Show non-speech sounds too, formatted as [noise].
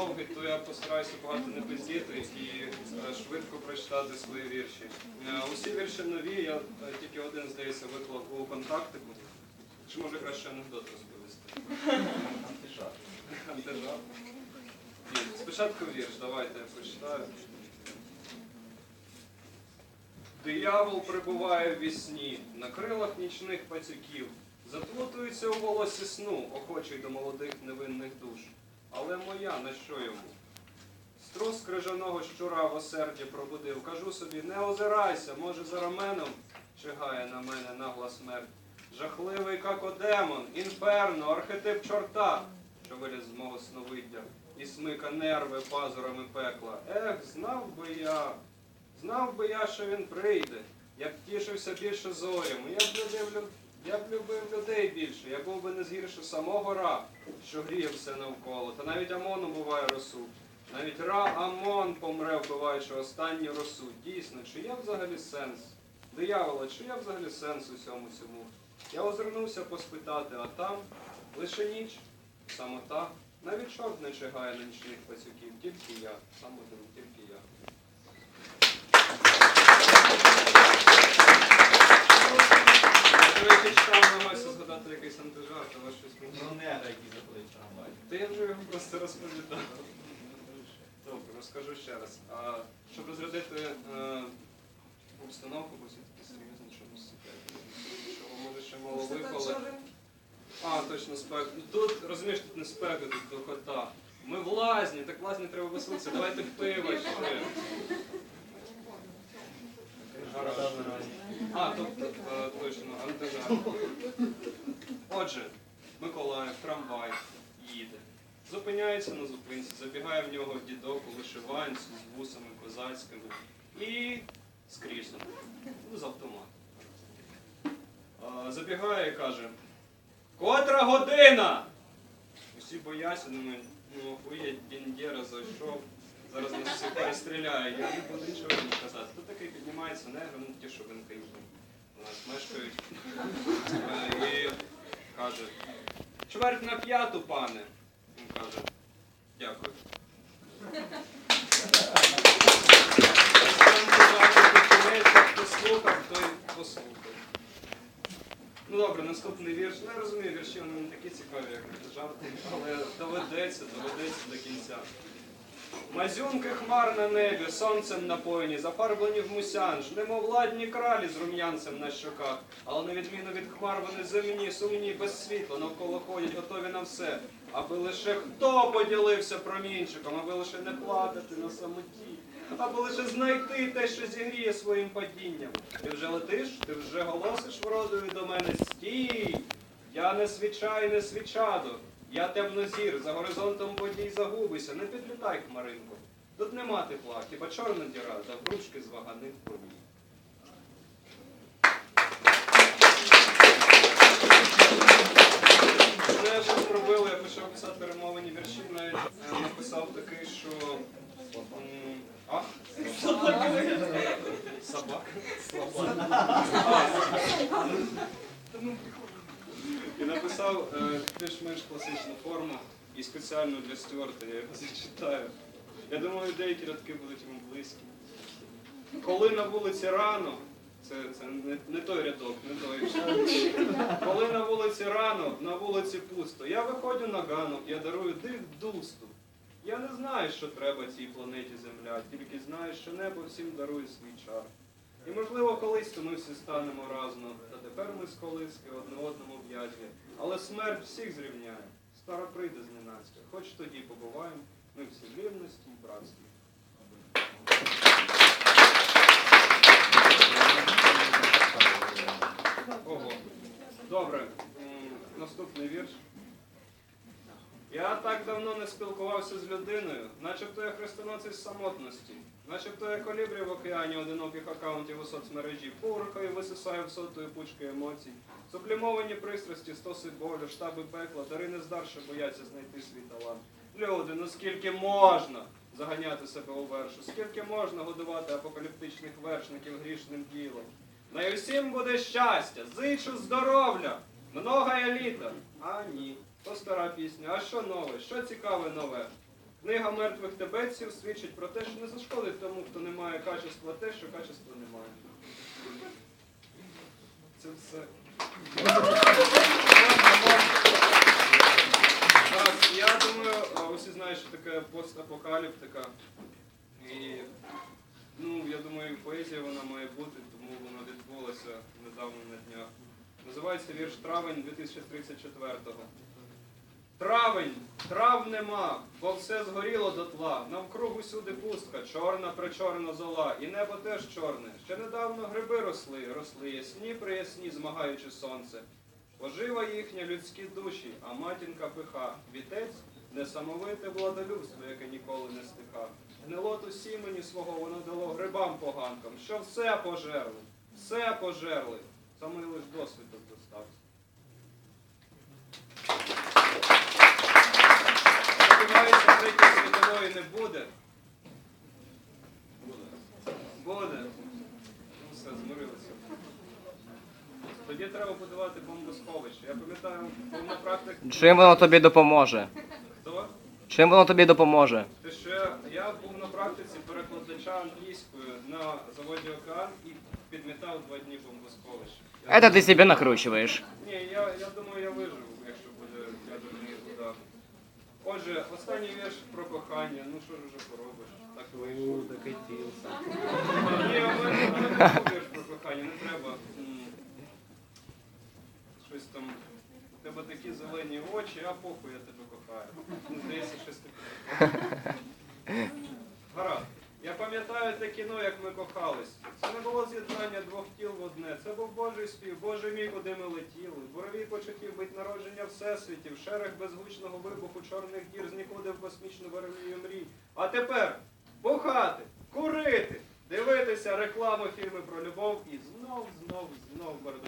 довгий, то я постараюся багато не пиздіти і е, швидко прочитати свої вірші. Е, Усі вірші нові, я е, тільки один, здається, виклав у контактику. Чи може краще анекдот розповісти? Антижар. Антижар. Спочатку вірш, давайте я прочитаю. Диявол прибуває в вісні, на крилах нічних пацюків, заплутується у волосі сну, охочий до молодих невинних душ. Але моя на що йому? Струс крижаного щура в осерді пробудив. Кажу собі, не озирайся, може за раменом чигає на мене нагла смерть. Жахливий какодемон, інферно, архетип чорта, що виліз з мого сновиддя, і смика нерви пазурами пекла. Ех, знав би я, знав би я, що він прийде, я б тішився більше зорями, я б любив, люд- я б любив людей більше, я був би не згірше самого ра, що гріє все навколо. Та навіть Амону буває росу. Навіть Ра Амон помре, вбиваючи останню росу. Дійсно, чи є взагалі сенс? Диявола, чи є взагалі сенс у всьому цьому? Я озирнувся поспитати, а там лише ніч, самота. Навіть чорт не чигає на нічних пацюків, тільки я, сам один, тільки я. Я, до речі, читав, намагався згадати якийсь антижарт, але щось мені. Про негра, який заходить в трамвай. Та я вже його просто розповідав. Добре, розкажу ще раз. А, щоб розрядити е, обстановку, бо все-таки серйозно чомусь цікаві. Що може ще мало випали. А, точно спека. Ну, Тут, розумієш, тут не спека, тут духота. Ми в лазні, так в лазні треба веселитися. Давайте пиво ще. А, тобто, е, точно, антижар. Отже, Миколаїв, трамвай їде. Зупиняється на зупинці, забігає в нього дідок у вишиванці з вусами козацькими і з крісом. Ну, з автоматом. Забігає і каже: Котра година! Усі бояться, думають, ну охуєть, Бендера зайшов, зараз нас всіх перестріляє. Я не буду нічого не казати. Тут такий піднімається негр, ну ті, що винки у нас мешкають. Каже, чверть на п'яту, пане. Він каже, дякую. Послухав, слухав, той послухав. Ну добре, наступний вірш. Ну, я розумію, вірші вони не такі цікаві, як жарти, але доведеться, доведеться до кінця. Мазюнки хмар на небі, сонцем напоєні, зафарблені в мусянж, немов ладні кралі з рум'янцем на щоках, але на відміну від хмар вони земні, сумні, без світла, навколо ходять, готові на все. Аби лише хто поділився промінчиком, аби лише не плакати на самоті, аби лише знайти те, що зігріє своїм падінням. Ти вже летиш, ти вже голосиш вродою до мене. Стій! Я не свіча і не свічадо. Я темнозір, за горизонтом подій загубися, не підлітай, хмаринко. Тут нема тепла, хіба чорна діра, та вручки з ваганих повій. Мене я щось робили, я почав писати перемовені вірші, навіть е, написав такий, що. м, А? Собака? І написав е, більш-менш класичну форму і спеціально для Стюарта я його [laughs] зачитаю. Я думаю, деякі рядки будуть йому близькі. Коли на вулиці рано, це, це не, не той рядок, не той. Коли на вулиці рано, на вулиці пусто, я виходжу на ганок, я дарую дих дусту. Я не знаю, що треба цій планеті Земля, тільки знаю, що небо всім дарує свій чар. І можливо колись то ми всі станемо разом, та тепер ми з колиски одне одному в'язні. Але смерть всіх зрівняє. Стара прийде зненацька. Хоч тоді побуваємо, ми всі в рівності і братстві. Ого. Добре. Наступний вірш. Я так давно не спілкувався з людиною, начебто я хрестоносець самотності, начебто я колібрі в океані одиноких акаунтів у соцмережі, пуркою висисаю в сотою пучки емоцій, сублімовані пристрасті, стоси болю, штаби пекла, дари нездарше бояться знайти свій талант. Люди, ну скільки можна заганяти себе у вершу, скільки можна годувати апокаліптичних вершників грішним ділом. На усім буде щастя, зичу здоров'я, многая літа. А ні, то стара пісня. А що нове? Що цікаве нове? Книга мертвих тибетців свідчить про те, що не зашкодить тому, хто не має качества, те, що качества немає. Це все. Так, я думаю, усі знають, що таке постапокаліптика. І ну, я думаю, поезія вона має бути, тому вона відбулася недавно на днях. Називається вірш Травень 2034-го. Травень, трав нема, бо все згоріло дотла. Навкруг усюди пустка, чорна причорна зола, і небо теж чорне. Ще недавно гриби росли, росли ясні приясні, змагаючи сонце. Пожива їхня людські душі, а матінка пиха. Вітець несамовите владолюбство, яке ніколи не стиха. Гнилоту сімені свого воно дало грибам поганкам, що все пожерли, все пожерли. Самий лиш досвід тут достався. Сподіваюся, третьої світової не буде. Буде. Ну все, змирилися. Тоді треба будувати бомбосховище. Я пам'ятаю, був на практиці. Чим воно тобі допоможе? Хто? Чим воно тобі допоможе? Те, що я, був на практиці перекладача англійською на заводі Океан і підмітав два дні бомбосховище. Я- Это ты себе накручиваешь. Ні, я, я думаю, я виживу, якщо буде ядерний удар. Отже, останній вірш про кохання. Ну що ж уже поробиш? Так вийшло. докатився. Ні, у мене у мене не був вірш про кохання, не треба. м, Щось там. У тебе такі зелені очі, а похуй я тебе кохаю. Здається, щось таке. Гаразд. Я пам'ятаю те кіно, як ми кохались. Це не було з'єднання двох тіл в одне. Це був Божий спів, Боже мій, куди ми летіли. Борові почуттів бить народження всесвітів, шерех безгучного вибуху чорних дір з нікуди в космічну верлію мрій. А тепер бухати, курити, дивитися рекламу фільми про любов і знов, знов, знов перед